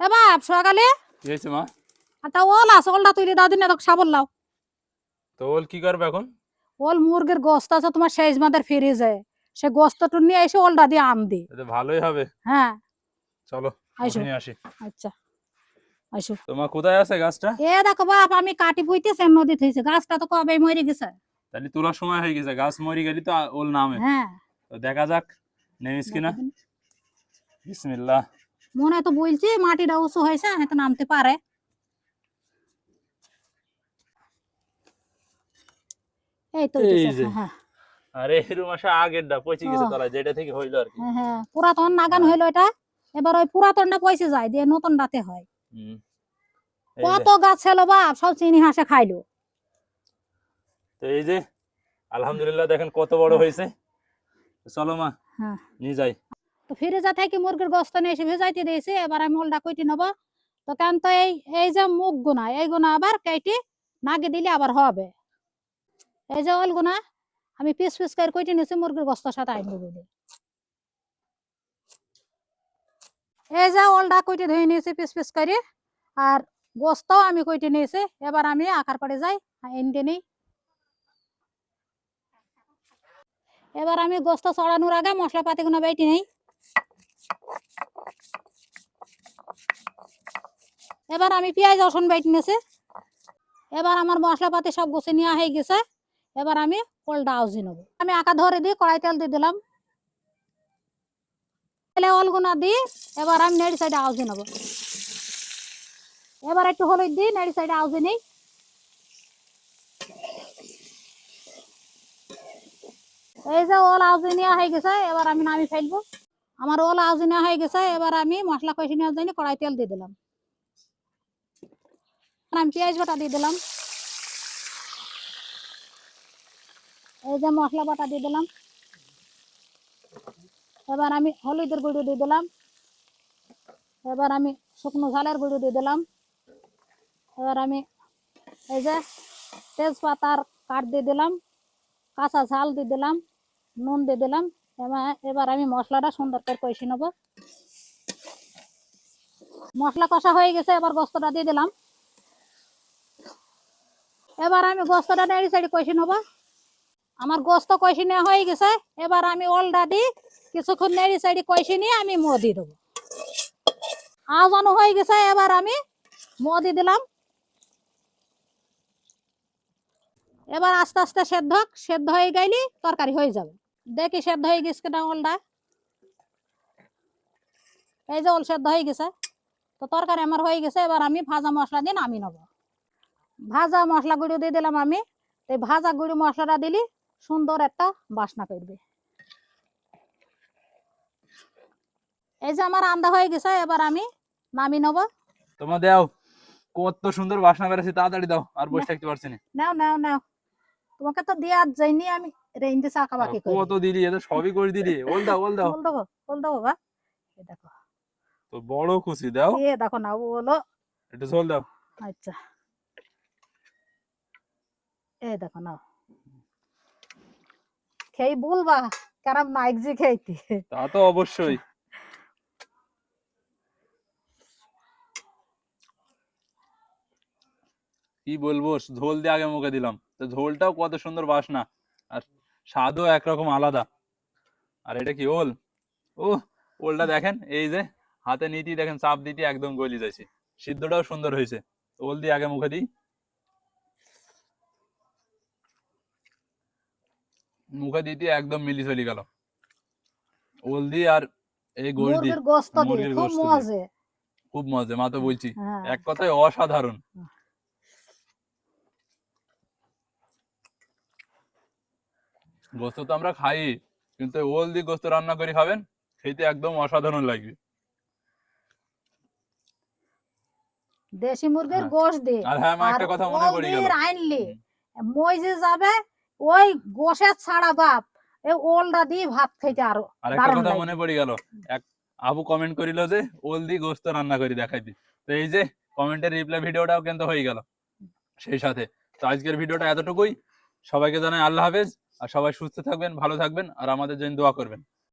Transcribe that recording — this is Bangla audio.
এ বাপ সকালে কি হয়েছে মা? ওল আছে ওলটা তুই দাও দিন তোকে সাবল লাও তো ওল কি করবে এখন? ওল মুরগির গোস্ত আছে তোমার শেষ মাদের ফ্রিজে সে গোস্তটা নিয়ে এসে ওলটা দিয়ে আম দি। এতে ভালোই হবে। হ্যাঁ। চলো। নিয়ে আসি। আচ্ছা। তোমার কোথায় আছে গাছটা? এ দেখো বাপ আমি কাটি বইতেছে নদী থইছে গাছটা তো কবে মরে গেছে? তাহলে তোলার সময় হয়ে গেছে। গাছ মরি গেলি তো ওল নামে। হ্যাঁ। তো দেখা যাক নেমিস কিনা? বিসমিল্লাহ। মনে তো বলছি মাটিটা উঁচু হয়েছে হয়তো নামতে পারে। এই তো। হ্যাঁ। আরে এরকম আসা আগেরটা পচে গেছে তলায় যেটা থেকে হইল আর কি। হ্যাঁ হ্যাঁ পুরাতন নাগান হ্যাঁ। হইল এটা এবার ওই পুরাতনটা পয়সে যায় দিয়ে নতুনটাতে হয়। হুম। কত গাছ ছিল বাপ সব চিনি হাসে খাইলো। তো এই যে আলহামদুলিল্লাহ দেখেন কত বড় হয়েছে। চলো মা হ্যাঁ। নিয়ে যাই। তো ফিরে যা থেকে মুরগির গোস্ত নিয়ে এসে ভেজাইতে দিয়েছে, এবার আমি ওলটা কইটি নেব। তো কেন তো এই এই যে মুখ গুনা, এই গুনা আবার কেটে নাগে দিলে আবার হবে। এই যে ওল গুনা, আমি পিস পিস করে কইটি নিয়েছি, মুরগির গোস্তের সাথে আনব বলে। এই যে ওলটা কইটি ধুয়ে নিয়েছি পিস পিস করে, আর গোস্ত আমি কইটি নিয়েছি, এবার আমি আকার পড়ে যাই এনতে নেই। এবার আমি গোস্ত চড়ানোর আগে মশলাপাতি গুলো বেটি নেই। এবার আমি পেঁয়াজ, রসুন বেটে নিয়েছি। এবার আমার মশলাপাতি সব গুছে নেওয়া হয়ে গেছে। এবার আমি ওলটা আউজি নেব। আমি আঁকা ধরে দিয়ে কড়াই তেল দিয়ে দিলাম। তেলে অলগুনা দিই এবার আমি নেড়ি সাইডে আউজি নেব। এবার একটু হলুদ দিই নেড়ি সাইডে আউজি নেই। এই যে ওল আউজি নেওয়া হয়ে গেছে, এবার আমি নামি ফেলব। আমার ওল আউজি নেওয়া হয়ে গেছে, এবার আমি মশলা কষি নেওয়ার জন্য কড়াই তেল দিয়ে দিলাম। আমি পেঁয়াজ বাটা দিয়ে দিলাম। এই যে মশলা বাটা দিয়ে দিলাম। এবার আমি হলুদের গুঁড়ো দিয়ে দিলাম। এবার আমি শুকনো ঝালের গুঁড়ো দিয়ে দিলাম। এবার আমি এই যে তেজপাতার কাঠ দিয়ে দিলাম। কাঁচা ঝাল দিয়ে দিলাম। নুন দিয়ে দিলাম। এবার এবার আমি মশলাটা সুন্দর করে কষি নেব। মশলা কষা হয়ে গেছে, এবার গোস্তটা দিয়ে দিলাম। এবার আমি গোস্তটা নেড়ি সাইডে কষি নেব। আমার গোস্ত কষি নেওয়া হয়ে গেছে। এবার আমি ওলটা দিই কিছুক্ষণ নেড়ি সাইডে কষি নিয়ে আমি মো দিয়ে দেবো। আজানো হয়ে গেছে, এবার আমি মো দিয়ে দিলাম। এবার আস্তে আস্তে সেদ্ধ সেদ্ধ হয়ে গেলে তরকারি হয়ে যাবে। দেখি সেদ্ধ হয়ে গেছে কিনা ওলটা এই যে ওল সেদ্ধ হয়ে গেছে। তো তরকারি আমার হয়ে গেছে। এবার আমি ভাজা মশলা দিয়ে নামিয়ে নেব। ভাজা মশলা গুঁড়ো দিয়ে দিলাম আমি। এই ভাজা গুঁড়ো মশলাটা দিলি সুন্দর একটা বাসনা করবে। এই যে আমার আন্দা হয়ে গেছে এবার আমি নামিয়ে নেব। তোমার দাও কত সুন্দর বাসনা বেড়েছে তাড়াতাড়ি দাও আর বসে থাকতে পারছি না। নাও নাও নাও। তোমাকে তো দেওয়ার যাইনি আমি রেঞ্জে চাকা বাকি করি? কত দিলি এত সবই করে দিলি। ওল দাও ওল দাও। বল দেবো বল দেবো বা। এ দেখো। তো বড় খুশি দাও। এ দেখো না বলো একটু ঝোল দাও। আচ্ছা। এ দেখো খেয়ে বলবা কারণ নাইক জি তা তো অবশ্যই। কি বলব, ঝোল দিয়ে আগে মুখে দিলাম। তো ঝোলটাও কত সুন্দর বাসনা। আর স্বাদও একরকম আলাদা। আর এটা কি ওল? ও ওলটা দেখেন, এই যে হাতে নিতি দেখেন, চাপ দিতে একদম গলি যাচ্ছে সিদ্ধটাও সুন্দর হয়েছে। ওল দিয়ে আগে মুখে দিই। মুখে দিতে একদম মিলি চলে গেল। ওল দিয়ে আর এই গোল দিয়ে মুরগির গোস্ত খুব মজে। খুব মজা মা তো বলছি হ্যাঁ। এক কথায় অসাধারণ। গোস্ত তো আমরা খাই কিন্তু দিয়ে গোস্ত রান্না করে খাবেন খেতে একদম অসাধারণ লাগবে। দেশি মুরগির হ্যাঁ। গোশ দিয়ে আর হ্যাঁ মা একটা কথা মনে পড়ে গেল। আইনলি মই যে যাবে ওই গোসের ছাড়া বাপ। এই ওলটা দিয়ে ভাত খাইতে আরও আরেকটা কথা মনে পড়ে গেল। এক আবু কমেন্ট করিল যে ওল দিয়ে গোস্ত রান্না করে দেখাইবি। তো এই যে কমেন্টের রিপ্লাই ভিডিওটাও কিন্তু হয়ে গেল সেই সাথে। তো আজকের ভিডিওটা এতটুকুই। সবাইকে জানাই আল্লাহ হাফেজ। আর সবাই সুস্থ থাকবেন ভালো থাকবেন আর আমাদের জন্য দোয়া করবেন।